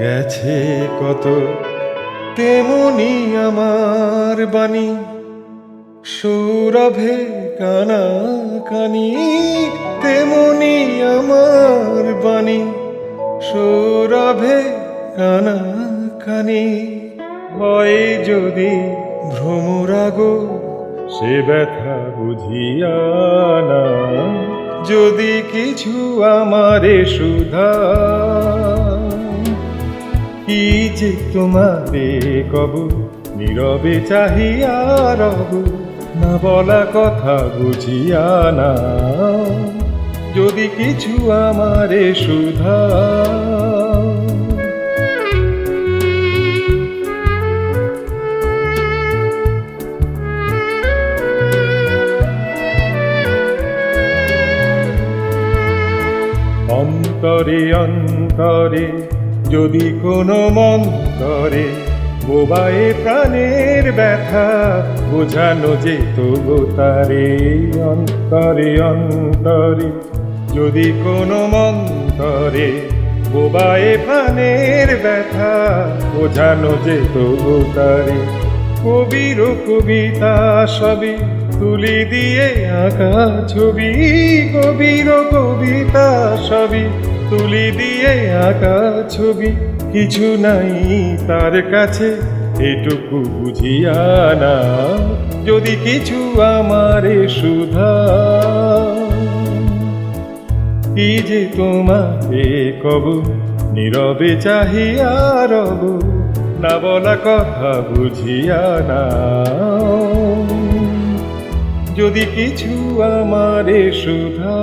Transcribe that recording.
গেছে কত তেমনি আমার বাণী। সৌরভে কানা কানি, তেমনি আমার বাণী। সৌরভে কানা কানি হয় যদি ভ্রমরাগ, সে ব্যথা বুঝিয়া না। যদি কিছু আমারে সুধা কি যে তোমারে কবু? নীরবে চাহিয়া রব। না বলা কথা বুঝিয়া না। যদি কিছু আমারে সুধা অন্তরে অন্তরে যদি কোনো মন্তরে বোবায়ে প্রাণের ব্যথা, বোঝানো যেত তারে অন্তরে অন্তরে। যদি কোনো মন্তরে বোবায়ে প্রাণের ব্যথা, বোঝানো যেত তারে। কবির কবিতা সবই তুলি দিয়ে আঁকা ছবি কবির কবিতা সবই তুলি দিয়ে আঁকা ছবি, কিছু নাই তার কাছে, এটুকু বুঝিয়া না। যদি কিছু আমারে সুধা কি যে তোমারে কব, নীরবে চাহিয়া রব, না বলা কথা বুঝিয়া না। যদি কিছু আমারে সুধা